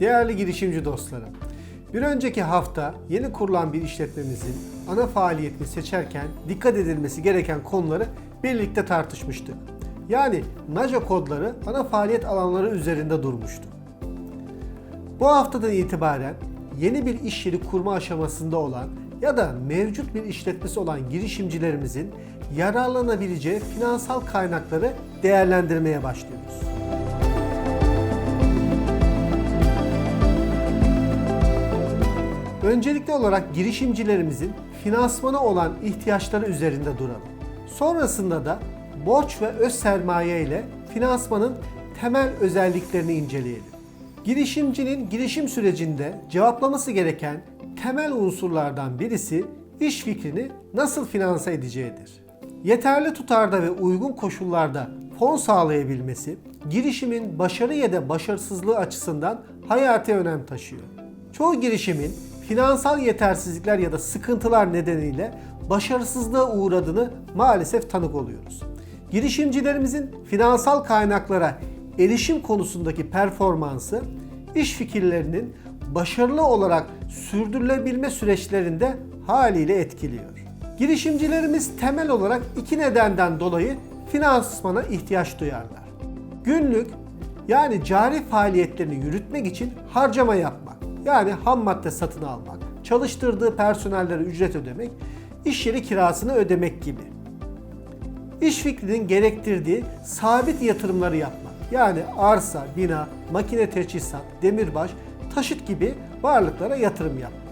Değerli girişimci dostlarım, bir önceki hafta yeni kurulan bir işletmemizin ana faaliyetini seçerken dikkat edilmesi gereken konuları birlikte tartışmıştık. Yani NAJA kodları ana faaliyet alanları üzerinde durmuştuk. Bu haftadan itibaren yeni bir iş yeri kurma aşamasında olan ya da mevcut bir işletmesi olan girişimcilerimizin yararlanabileceği finansal kaynakları değerlendirmeye başlıyoruz. Öncelikli olarak girişimcilerimizin finansmana olan ihtiyaçları üzerinde duralım. Sonrasında da borç ve öz sermaye ile finansmanın temel özelliklerini inceleyelim. Girişimcinin girişim sürecinde cevaplaması gereken temel unsurlardan birisi iş fikrini nasıl finanse edeceğidir. Yeterli tutarda ve uygun koşullarda fon sağlayabilmesi, girişimin başarı ya da başarısızlığı açısından hayati önem taşıyor. Çoğu girişimin finansal yetersizlikler ya da sıkıntılar nedeniyle başarısızlığa uğradığını maalesef tanık oluyoruz. Girişimcilerimizin finansal kaynaklara erişim konusundaki performansı iş fikirlerinin başarılı olarak sürdürülebilme süreçlerinde haliyle etkiliyor. Girişimcilerimiz temel olarak iki nedenden dolayı finansmana ihtiyaç duyarlar. Günlük yani cari faaliyetlerini yürütmek için harcama yapmak, yani ham madde satın almak, çalıştırdığı personellere ücret ödemek, iş yeri kirasını ödemek gibi. İş fikrinin gerektirdiği sabit yatırımları yapmak, yani arsa, bina, makine teçhizat, demirbaş, taşıt gibi varlıklara yatırım yapmak.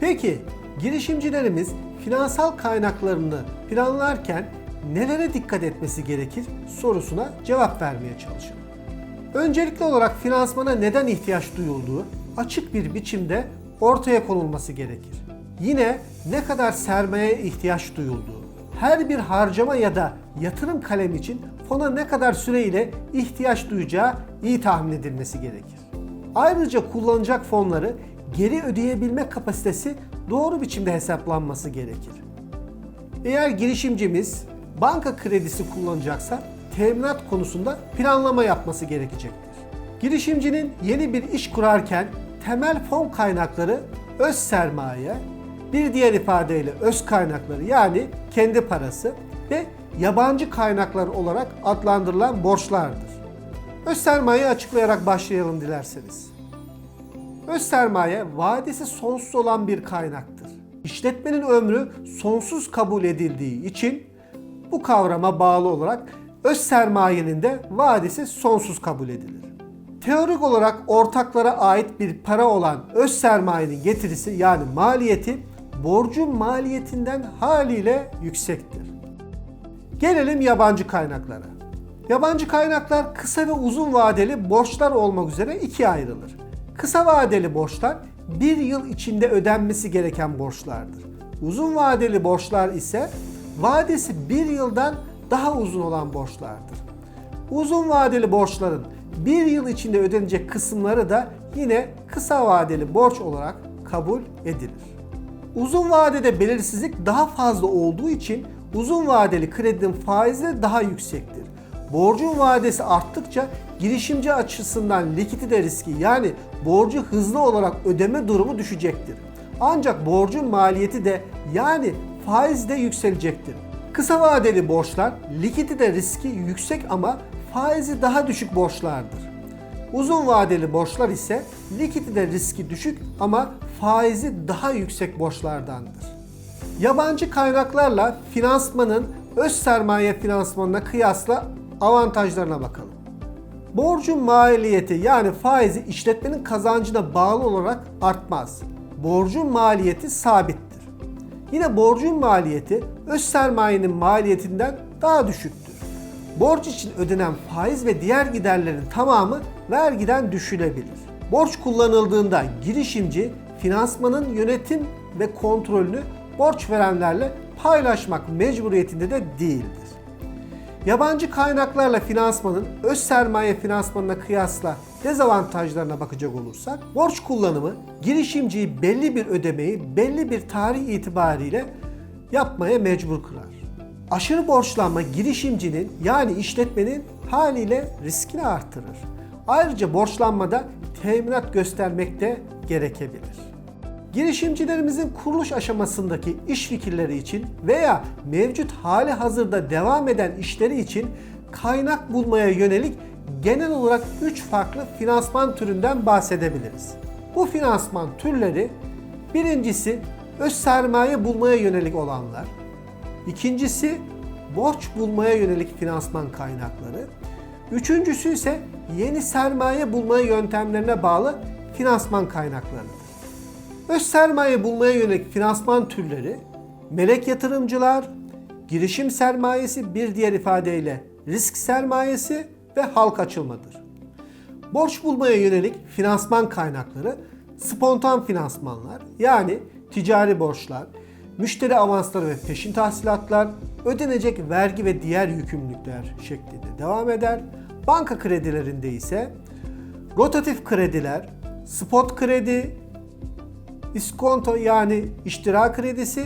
Peki girişimcilerimiz finansal kaynaklarını planlarken nelere dikkat etmesi gerekir sorusuna cevap vermeye çalışalım. Öncelikli olarak finansmana neden ihtiyaç duyulduğu açık bir biçimde ortaya konulması gerekir. Yine ne kadar sermayeye ihtiyaç duyulduğu, her bir harcama ya da yatırım kalemi için fona ne kadar süreyle ihtiyaç duyacağı iyi tahmin edilmesi gerekir. Ayrıca kullanacak fonları geri ödeyebilme kapasitesi doğru biçimde hesaplanması gerekir. Eğer girişimcimiz banka kredisi kullanacaksa teminat konusunda planlama yapması gerekecektir. Girişimcinin yeni bir iş kurarken temel fon kaynakları öz sermaye, bir diğer ifadeyle öz kaynakları yani kendi parası ve yabancı kaynaklar olarak adlandırılan borçlardır. Öz sermayeyi açıklayarak başlayalım dilerseniz. Öz sermaye vadesi sonsuz olan bir kaynaktır. İşletmenin ömrü sonsuz kabul edildiği için bu kavrama bağlı olarak öz sermayenin de vadesi sonsuz kabul edilir. Teorik olarak ortaklara ait bir para olan öz sermayenin getirisi yani maliyeti borcun maliyetinden haliyle yüksektir. Gelelim yabancı kaynaklara. Yabancı kaynaklar kısa ve uzun vadeli borçlar olmak üzere ikiye ayrılır. Kısa vadeli borçlar bir yıl içinde ödenmesi gereken borçlardır. Uzun vadeli borçlar ise vadesi bir yıldan daha uzun olan borçlardır. Uzun vadeli borçların bir yıl içinde ödenecek kısımları da yine kısa vadeli borç olarak kabul edilir. Uzun vadede belirsizlik daha fazla olduğu için uzun vadeli kredinin faizi daha yüksektir. Borcun vadesi arttıkça girişimci açısından likidite riski yani borcu hızlı olarak ödeme durumu düşecektir. Ancak borcun maliyeti de yani faiz de yükselecektir. Kısa vadeli borçlar likidite riski yüksek ama faizi daha düşük borçlardır. Uzun vadeli borçlar ise likidite riski düşük ama faizi daha yüksek borçlardandır. Yabancı kaynaklarla finansmanın öz sermaye finansmanına kıyasla avantajlarına bakalım. Borcun maliyeti yani faizi işletmenin kazancına bağlı olarak artmaz. Borcun maliyeti sabittir. Yine borcun maliyeti öz sermayenin maliyetinden daha düşüktür. Borç için ödenen faiz ve diğer giderlerin tamamı vergiden düşülebilir. Borç kullanıldığında girişimci finansmanın yönetim ve kontrolünü borç verenlerle paylaşmak mecburiyetinde de değildir. Yabancı kaynaklarla finansmanın öz sermaye finansmanına kıyasla dezavantajlarına bakacak olursak, borç kullanımı girişimciyi belli bir ödemeyi belli bir tarih itibariyle yapmaya mecbur kılar. Aşırı borçlanma girişimcinin yani işletmenin haliyle riskini artırır. Ayrıca borçlanmada teminat göstermek de gerekebilir. Girişimcilerimizin kuruluş aşamasındaki iş fikirleri için veya mevcut hali hazırda devam eden işleri için kaynak bulmaya yönelik genel olarak 3 farklı finansman türünden bahsedebiliriz. Bu finansman türleri birincisi öz sermaye bulmaya yönelik olanlar, ikincisi borç bulmaya yönelik finansman kaynakları, üçüncüsü ise yeni sermaye bulmaya yöntemlerine bağlı finansman kaynaklarıdır. Öz sermaye bulmaya yönelik finansman türleri melek yatırımcılar, girişim sermayesi bir diğer ifadeyle risk sermayesi ve halk açılmadır. Borç bulmaya yönelik finansman kaynakları spontan finansmanlar yani ticari borçlar, müşteri avansları ve peşin tahsilatlar, ödenecek vergi ve diğer yükümlülükler şeklinde devam eder. Banka kredilerinde ise rotatif krediler, spot kredi, iskonto yani iştira kredisi,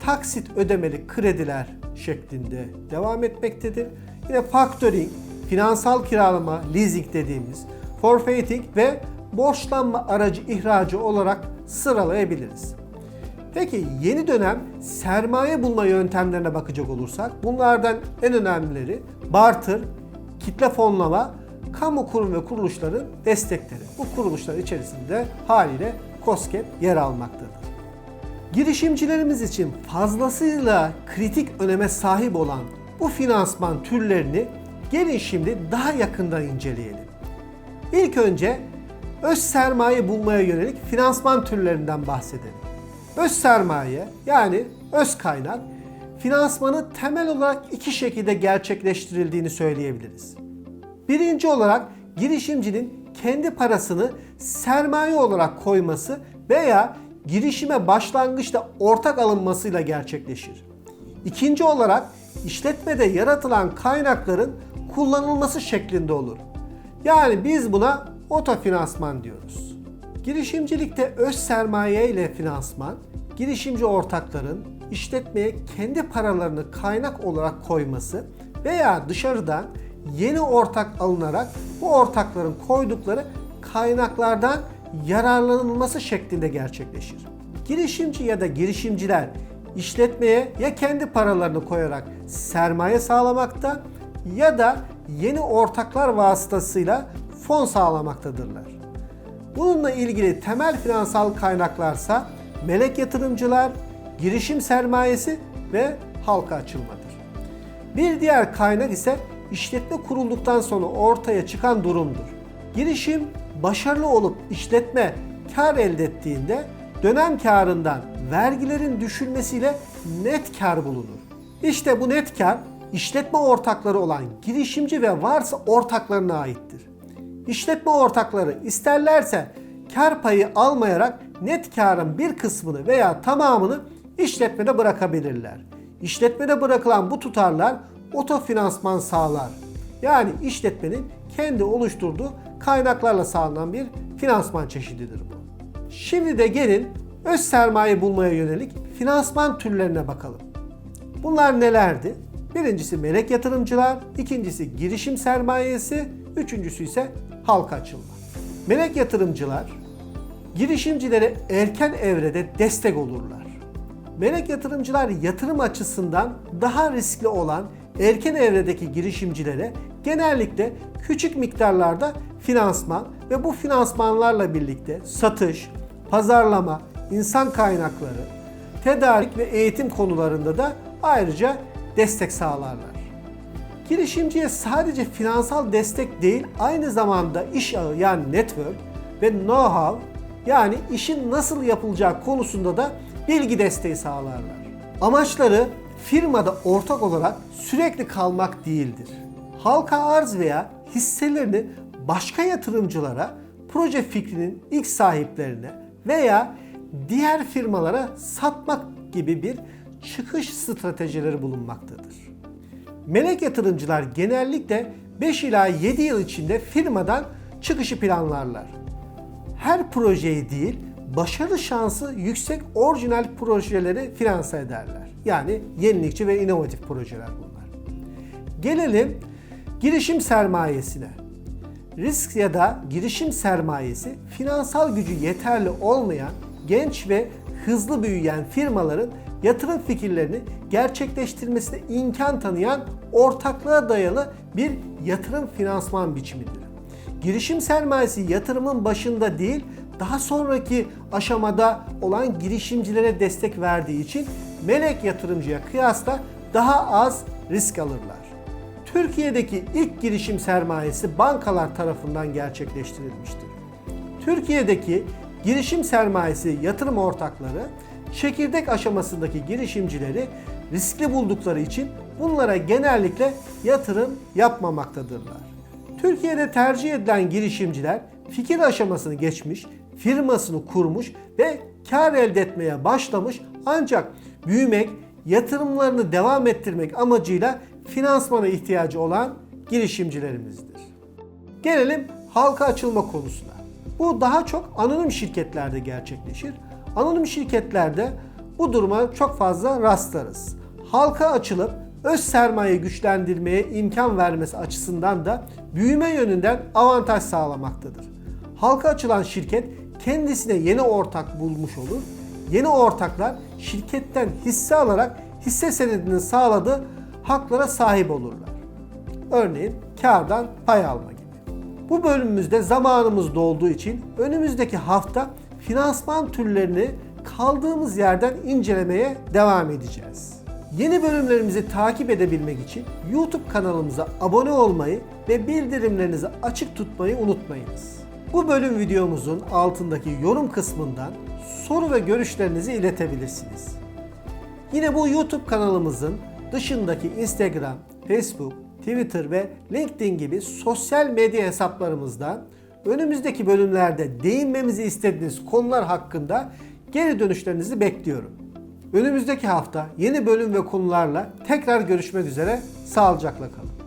taksit ödemeli krediler şeklinde devam etmektedir. Yine factoring, finansal kiralama, leasing dediğimiz, forfeiting ve borçlanma aracı ihracı olarak sıralayabiliriz. Peki yeni dönem sermaye bulma yöntemlerine bakacak olursak bunlardan en önemlileri barter, kitle fonlama, kamu kurum ve kuruluşların destekleri. Bu kuruluşlar içerisinde haliyle COSGAP yer almaktadır. Girişimcilerimiz için fazlasıyla kritik öneme sahip olan bu finansman türlerini gelin şimdi daha yakından inceleyelim. İlk önce öz sermaye bulmaya yönelik finansman türlerinden bahsedelim. Öz sermaye yani öz kaynak finansmanı temel olarak iki şekilde gerçekleştirildiğini söyleyebiliriz. Birinci olarak girişimcinin kendi parasını sermaye olarak koyması veya girişime başlangıçta ortak alınmasıyla gerçekleşir. İkinci olarak işletmede yaratılan kaynakların kullanılması şeklinde olur. Yani biz buna otofinansman diyoruz. Girişimcilikte öz sermaye ile finansman, girişimci ortakların işletmeye kendi paralarını kaynak olarak koyması veya dışarıdan yeni ortak alınarak bu ortakların koydukları kaynaklardan yararlanılması şeklinde gerçekleşir. Girişimci ya da girişimciler işletmeye ya kendi paralarını koyarak sermaye sağlamakta ya da yeni ortaklar vasıtasıyla fon sağlamaktadırlar. Bununla ilgili temel finansal kaynaklarsa melek yatırımcılar, girişim sermayesi ve halka açılmadır. Bir diğer kaynak ise işletme kurulduktan sonra ortaya çıkan durumdur. Girişim başarılı olup işletme kar elde ettiğinde dönem karından vergilerin düşülmesiyle net kar bulunur. İşte bu net kar işletme ortakları olan girişimci ve varsa ortaklarına aittir. İşletme ortakları isterlerse kar payı almayarak net karın bir kısmını veya tamamını işletmede bırakabilirler. İşletmede bırakılan bu tutarlar otofinansman sağlar. Yani işletmenin kendi oluşturduğu kaynaklarla sağlanan bir finansman çeşididir bu. Şimdi de gelin öz sermaye bulmaya yönelik finansman türlerine bakalım. Bunlar nelerdi? Birincisi melek yatırımcılar, ikincisi girişim sermayesi, üçüncüsü ise halka açılma. Melek yatırımcılar girişimcilere erken evrede destek olurlar. Melek yatırımcılar yatırım açısından daha riskli olan erken evredeki girişimcilere genellikle küçük miktarlarda finansman ve bu finansmanlarla birlikte satış, pazarlama, insan kaynakları, tedarik ve eğitim konularında da ayrıca destek sağlarlar. Girişimciye sadece finansal destek değil, aynı zamanda iş ağı yani network ve know-how yani işin nasıl yapılacağı konusunda da bilgi desteği sağlarlar. Amaçları firmada ortak olarak sürekli kalmak değildir. Halka arz veya hisselerini başka yatırımcılara, proje fikrinin ilk sahiplerine veya diğer firmalara satmak gibi bir çıkış stratejileri bulunmaktadır. Melek yatırımcılar genellikle 5 ila 7 yıl içinde firmadan çıkışı planlarlar. Her projeyi değil, başarı şansı yüksek orijinal projeleri finanse ederler. Yani yenilikçi ve inovatif projeler bunlar. Gelelim girişim sermayesine. risk ya da girişim sermayesi finansal gücü yeterli olmayan genç ve hızlı büyüyen firmaların yatırım fikirlerini gerçekleştirmesine imkan tanıyan ortaklığa dayalı bir yatırım finansman biçimidir. Girişim sermayesi yatırımın başında değil, daha sonraki aşamada olan girişimcilere destek verdiği için melek yatırımcıya kıyasla daha az risk alırlar. Türkiye'deki ilk girişim sermayesi bankalar tarafından gerçekleştirilmiştir. Türkiye'deki girişim sermayesi yatırım ortakları çekirdek aşamasındaki girişimcileri riskli buldukları için bunlara genellikle yatırım yapmamaktadırlar. Türkiye'de tercih edilen girişimciler fikir aşamasını geçmiş, firmasını kurmuş ve kar elde etmeye başlamış ancak büyümek, yatırımlarını devam ettirmek amacıyla finansmana ihtiyacı olan girişimcilerimizdir. Gelelim halka açılma konusuna. Bu daha çok anonim şirketlerde gerçekleşir. Anonim şirketlerde bu duruma çok fazla rastlarız. Halka açılıp öz sermaye güçlendirmeye imkan vermesi açısından da büyüme yönünden avantaj sağlamaktadır. Halka açılan şirket kendisine yeni ortak bulmuş olur. Yeni ortaklar şirketten hisse alarak hisse senedinin sağladığı haklara sahip olurlar. Örneğin kardan pay alma gibi. Bu bölümümüzde zamanımız dolduğu için önümüzdeki hafta finansman türlerini kaldığımız yerden incelemeye devam edeceğiz. Yeni bölümlerimizi takip edebilmek için YouTube kanalımıza abone olmayı ve bildirimlerinizi açık tutmayı unutmayınız. Bu bölüm videomuzun altındaki yorum kısmından soru ve görüşlerinizi iletebilirsiniz. Yine bu YouTube kanalımızın dışındaki Instagram, Facebook, Twitter ve LinkedIn gibi sosyal medya hesaplarımızdan önümüzdeki bölümlerde değinmemizi istediğiniz konular hakkında geri dönüşlerinizi bekliyorum. Önümüzdeki hafta yeni bölüm ve konularla tekrar görüşmek üzere. Sağlıcakla kalın.